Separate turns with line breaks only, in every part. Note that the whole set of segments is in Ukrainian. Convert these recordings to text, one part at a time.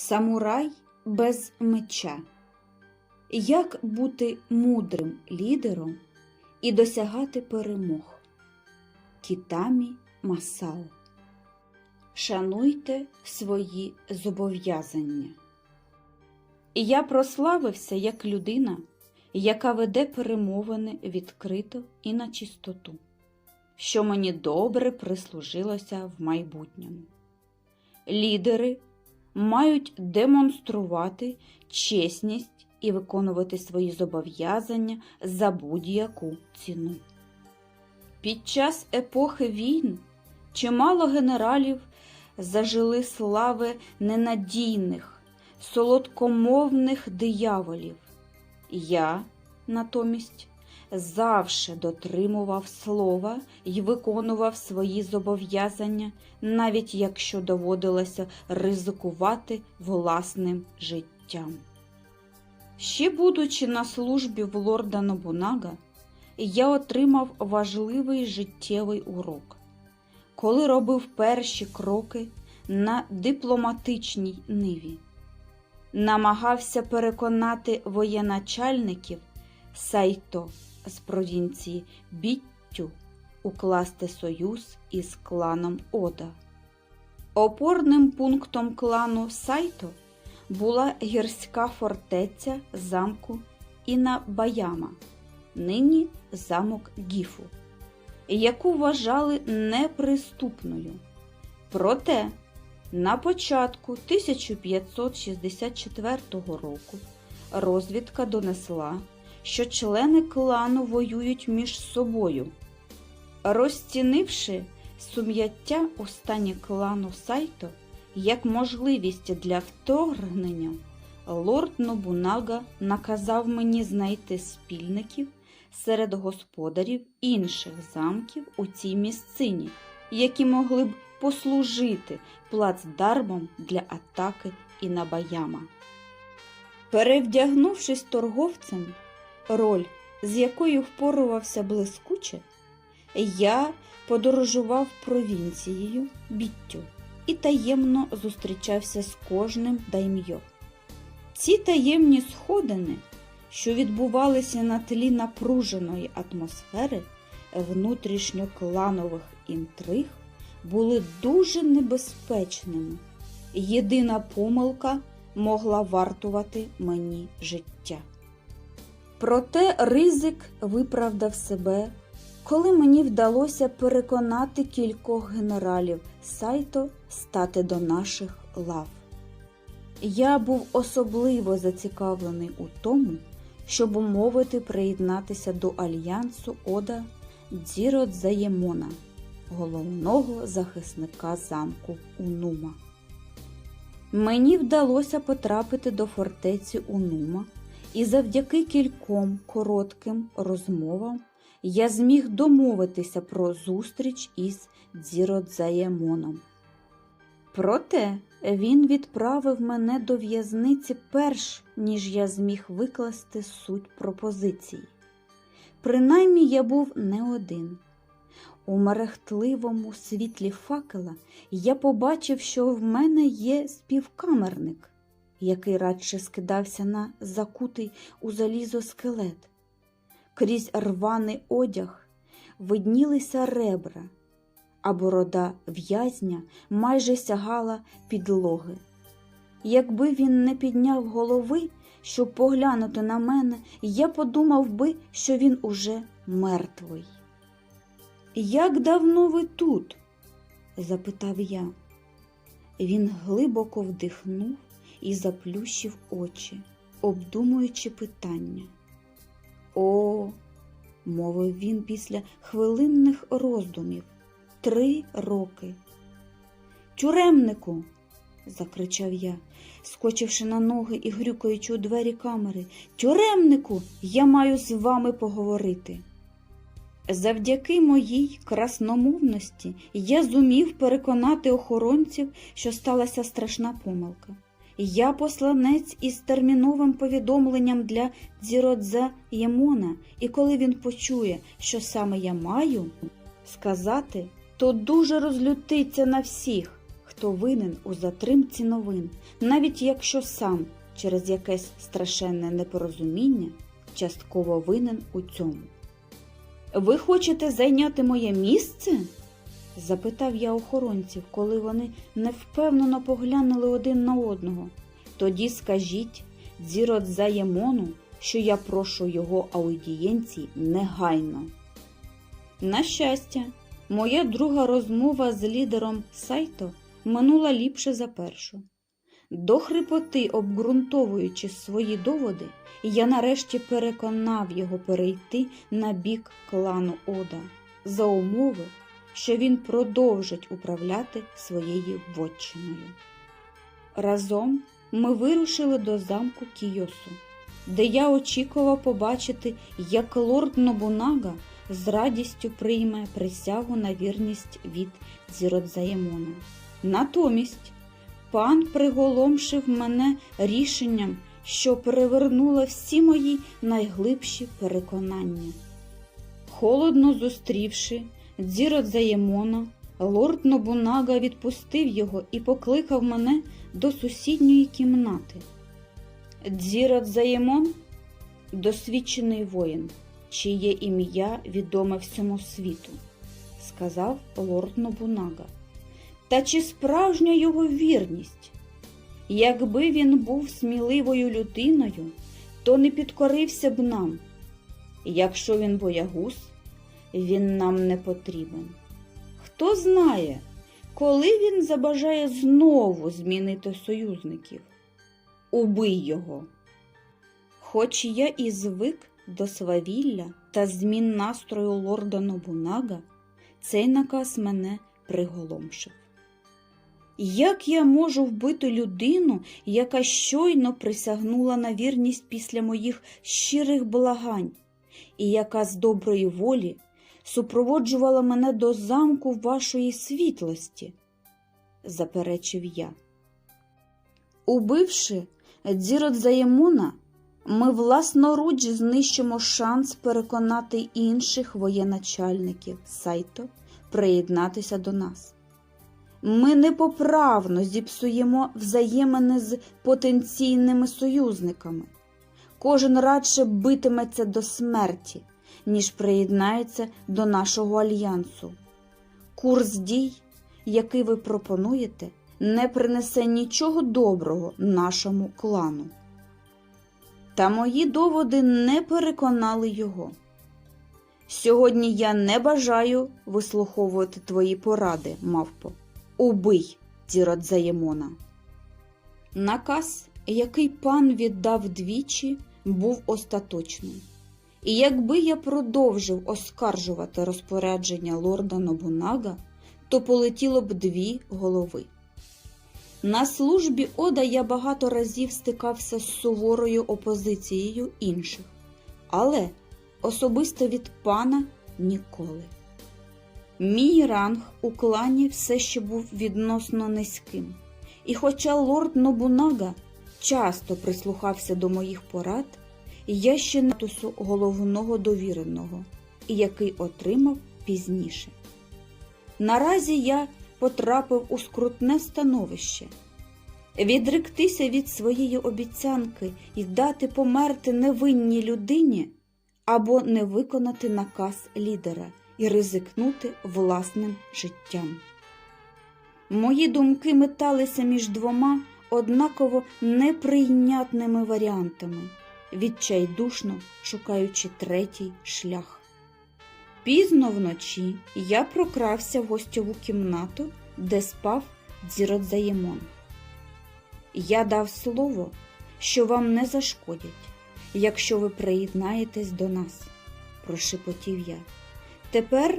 Самурай без меча. Як бути мудрим лідером і досягати перемог? Кітамі Масао. Шануйте свої зобов'язання. Я прославився як людина, яка веде перемовини відкрито і на чистоту, що мені добре прислужилося в майбутньому. Лідери мають демонструвати чесність і виконувати свої зобов'язання за будь-яку ціну. Під час епохи війн чимало генералів зажили слави ненадійних, солодкомовних дияволів. Я, натомість, завше дотримував слова і виконував свої зобов'язання, навіть якщо доводилося ризикувати власним життям. Ще будучи на службі в лорда Нобунага, я отримав важливий життєвий урок. Коли робив перші кроки на дипломатичній ниві, намагався переконати воєначальників Сайто з провінції Біттю укласти союз із кланом Ода. Опорним пунктом клану Сайто була гірська фортеця замку Інабаяма, нині замок Гіфу, яку вважали неприступною. Проте на початку 1564 року розвідка донесла, що члени клану воюють між собою. Розцінивши сум'яття у стані клану Сайто як можливість для вторгнення, лорд Нобунага наказав мені знайти спільників серед господарів інших замків у цій місцині, які могли б послужити плацдармом для атаки Інабаяма. Перевдягнувшись торговцем, роль, з якою впорувався блискуче, я подорожував провінцією Біттю і таємно зустрічався з кожним дайм'йо. Ці таємні сходини, що відбувалися на тлі напруженої атмосфери внутрішньокланових інтриг, були дуже небезпечними. Єдина помилка могла вартувати мені життя. Проте ризик виправдав себе, коли мені вдалося переконати кількох генералів Сайто стати до наших лав. Я був особливо зацікавлений у тому, щоб умовити приєднатися до альянсу Ода Дзіродзаємона, головного захисника замку Унума. Мені вдалося потрапити до фортеці Унума, і завдяки кільком коротким розмовам я зміг домовитися про зустріч із Дзіродзаємоном. Проте він відправив мене до в'язниці перш ніж я зміг викласти суть пропозиції. Принаймні я був не один. У мерехтливому світлі факела я побачив, що в мене є співкамерник, який радше скидався на закутий у залізо скелет. Крізь рваний одяг виднілися ребра, а борода в'язня майже сягала підлоги. Якби він не підняв голови, щоб поглянути на мене, я подумав би, що він уже мертвий. Як давно ви тут? запитав я. Він глибоко вдихнув і заплющив очі, обдумуючи питання. О, мовив він після хвилинних роздумів. Три роки. Тюремнику. закричав я, скочивши на ноги і грюкаючи у двері камери. Тюремнику, я маю з вами поговорити. Завдяки моїй красномовності я зумів переконати охоронців, що сталася страшна помилка. Я посланець із терміновим повідомленням для Дзіродза Ємона, і коли він почує, що саме я маю сказати, то дуже розлютиться на всіх, хто винен у затримці новин, навіть якщо сам через якесь страшенне непорозуміння частково винен у цьому. Ви хочете зайняти моє місце? Запитав я охоронців, коли вони невпевнено поглянули один на одного. Тоді скажіть Дзіродзаємону, що я прошу його аудієнції негайно. На щастя, моя друга розмова з лідером Сайто минула ліпше за першу. До хрипоти, обґрунтовуючи свої доводи, я нарешті переконав його перейти на бік клану Ода за умови, що він продовжить управляти своєю вотчиною. Разом ми вирушили до замку Кіосу, де я очікував побачити, як лорд Нобунага з радістю прийме присягу на вірність від Дзіродзаємона. Натомість пан приголомшив мене рішенням, що перевернуло всі мої найглибші переконання. Холодно зустрівши Дзіродзаємона, лорд Нобунага відпустив його і покликав мене до сусідньої кімнати. Дзіродзаємон – досвідчений воїн, чиє ім'я відоме всьому світу, сказав лорд Нобунага. Та чи справжня його вірність? Якби він був сміливою людиною, то не підкорився б нам. Якщо він боягуз, він нам не потрібен. Хто знає, коли він забажає знову змінити союзників? Убий його. Хоч я і звик до свавілля та змін настрою лорда Нобунага, цей наказ мене приголомшив. Як я можу вбити людину, яка щойно присягнула на вірність після моїх щирих благань, і яка з доброї волі супроводжувала мене до замку вашої світлості? заперечив я. Убивши Дзіродзаємуна, ми власноруч знищимо шанс переконати інших воєначальників Сайто приєднатися до нас. Ми непоправно зіпсуємо взаємини з потенційними союзниками. Кожен радше битиметься до смерті, ніж приєднається до нашого альянсу. Курс дій, який ви пропонуєте, не принесе нічого доброго нашому клану. Та мої доводи не переконали його. Сьогодні я не бажаю вислуховувати твої поради, мавпо. Убий Дзіродзаємона. Наказ, який пан віддав двічі, був остаточним. І якби я продовжив оскаржувати розпорядження лорда Нобунага, то полетіло б дві голови. На службі Ода я багато разів стикався з суворою опозицією інших, але особисто від пана ніколи. Мій ранг у клані все ще був відносно низьким, і хоча лорд Нобунага часто прислухався до моїх порад, я ще не тусу головного довіреного, який отримав пізніше. Наразі я потрапив у скрутне становище. Відректися від своєї обіцянки і дати померти невинній людині або не виконати наказ лідера і ризикнути власним життям. Мої думки металися між двома однаково неприйнятними варіантами, відчайдушно шукаючи третій шлях. Пізно вночі я прокрався в гостьову кімнату, де спав Дзіродзаємон. Я дав слово, що вам не зашкодять, якщо ви приєднаєтесь до нас, прошепотів я. Тепер,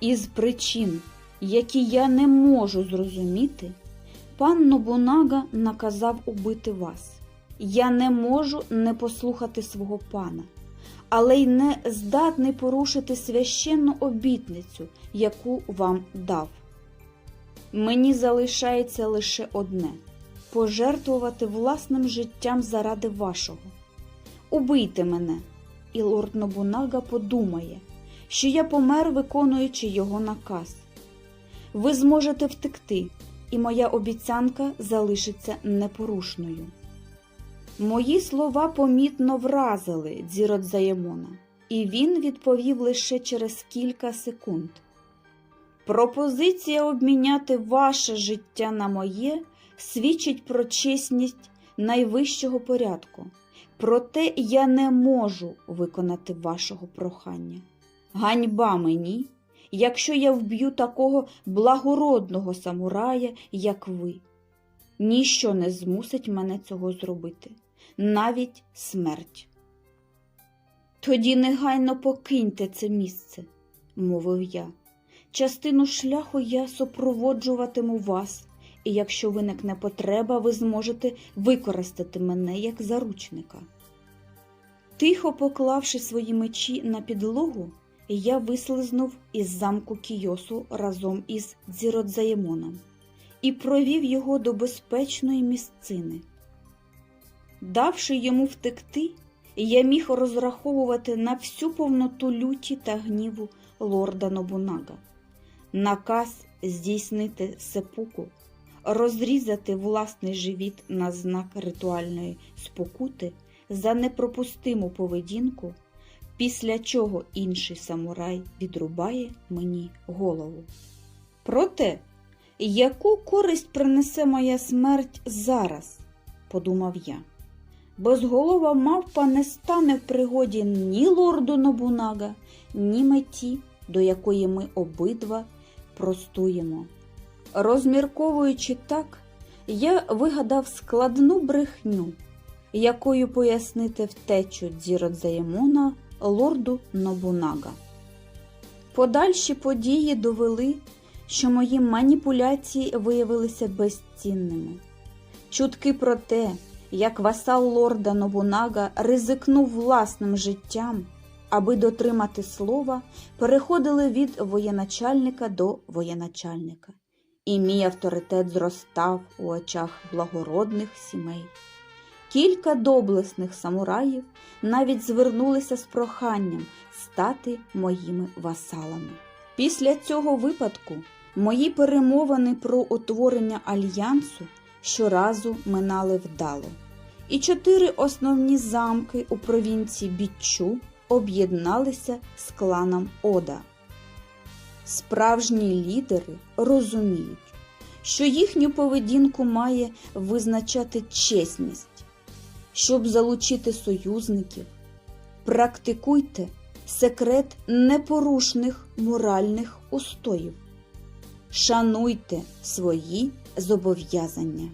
із причин, які я не можу зрозуміти, пан Нобунага наказав убити вас. Я не можу не послухати свого пана, але й не здатний порушити священну обітницю, яку вам дав. Мені залишається лише одне пожертвувати власним життям заради вашого. Убийте мене, і лорд Нобунага подумає, що я помер, виконуючи його наказ. Ви зможете втекти, і моя обіцянка залишиться непорушною. Мої слова помітно вразили Дзіродзаємона, і він відповів лише через кілька секунд. Пропозиція обміняти ваше життя на моє свідчить про чесність найвищого порядку. Проте я не можу виконати вашого прохання. Ганьба мені, якщо я вб'ю такого благородного самурая, як ви. Ніщо не змусить мене цього зробити, навіть смерть. Тоді негайно покиньте це місце, мовив я. Частину шляху я супроводжуватиму вас, і якщо виникне потреба, ви зможете використати мене як заручника. Тихо поклавши свої мечі на підлогу, я вислизнув із замку Кійосу разом із Дзіродзаємоном і провів його до безпечної місцини. Давши йому втекти, я міг розраховувати на всю повноту люті та гніву лорда Нобунага. Наказ здійснити сепуку, розрізати власний живіт на знак ритуальної спокути за непропустиму поведінку, після чого інший самурай відрубає мені голову. Проте, яку користь принесе моя смерть зараз, подумав я. Безголова мавпа не стане в пригоді ні лорду Нобунага, ні меті, до якої ми обидва простуємо. Розмірковуючи так, я вигадав складну брехню, якою пояснити втечу Дзіродзаємона лорду Нобунага. Подальші події довели, що мої маніпуляції виявилися безцінними. Чутки про те, як васал лорда Нобунага ризикнув власним життям, аби дотримати слова, переходили від воєначальника до воєначальника, і мій авторитет зростав у очах благородних сімей. Кілька доблесних самураїв навіть звернулися з проханням стати моїми васалами. Після цього випадку мої перемовини про утворення альянсу щоразу минали вдало, і чотири основні замки у провінції Біччу об'єдналися з кланом Ода. Справжні лідери розуміють, що їхню поведінку має визначати чесність. Щоб залучити союзників, практикуйте секрет непорушних моральних устоїв, шануйте свої зобов'язання.